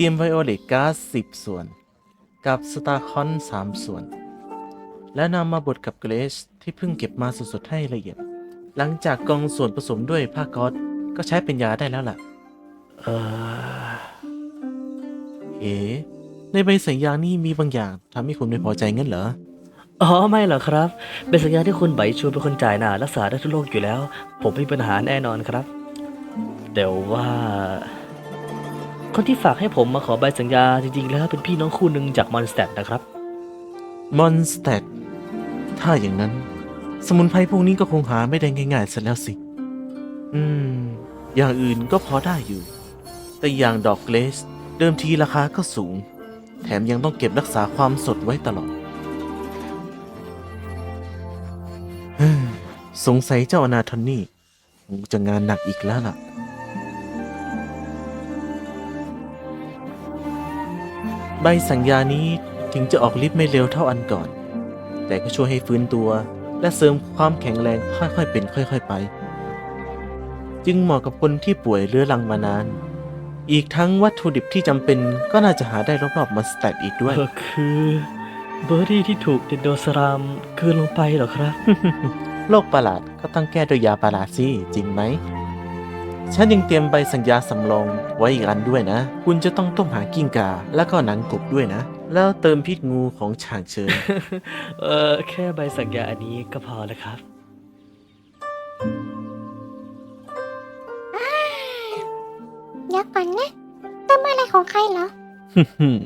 รียมไวโอเลตก๊าซ10 ส่วน กับสตาร์คอน 3 ส่วน และนำมาบดกับเกรซที่เพิ่งเก็บมาสดๆให้ละเอียด หลังจากกรองส่วนผสมด้วยผ้าก๊อซก็ใช้เป็นยาได้แล้วล่ะ เออเอ๋ในใบสัญญานี่มีบางอย่างทำให้คุณไม่พอใจงั้นเหรอ อ๋อไม่หรอกครับ เป็นสัญญาที่คุณไบชวนเป็นคนจ่ายน่ะรักษาได้ทุกโรคอยู่แล้ว ผมไม่มีปัญหาแน่นอนครับ แต่ว่า คนที่ฝากให้ผมมาขอใบสัญญาจริงๆ แล้วเป็นพี่น้องคู่หนึ่งจากมอนสเตดนะครับ มอนสเตดถ้าอย่างนั้น สมุนไพรพวกนี้ก็คงหาไม่ได้ง่ายๆซะแล้วสิ อืม อย่างอื่นก็พอได้อยู่ แต่อย่างดอกเกรสเดิมทีราคาก็สูง แถมยังต้องเก็บรักษาความสดไว้ตลอดสงสัยเจ้าอนาทอนนี่จะงานหนักอีกแล้วล่ะ ใบสัญญานี้ถึงจะออกฤทธิ์ไม่เร็วเท่าอันก่อน แต่ก็ช่วยให้ฟื้นตัว และเสริมความแข็งแรงค่อยๆเป็นค่อย ๆไป จึงเหมาะกับคนที่ป่วยเรื้อรังมานาน อีกทั้งวัตถุดิบที่จำเป็นก็น่าจะหาได้รอบๆมาสแตทอีกด้วย ก็คือเบอร์รี่ที่ถูกเดนโดสรามกลืนลงไปเหรอครับ โรคประหลาดก็ต้องแก้ด้วยยาประหลาดสิจริงไหม ฉันยังเตรียมใบสัญญาสำรองไว้อีกอันด้วยนะ คุณจะต้องต้มหากิ้งกา แล้วก็หนังกบด้วยนะ แล้วเติมพิษงูของฉางเชิญ เออแค่ใบสัญญาอันนี้ก็พอแล้วครับ เดี๋ยวก่อนนะเติมอะไรของใครเหรอ ฮึ่ม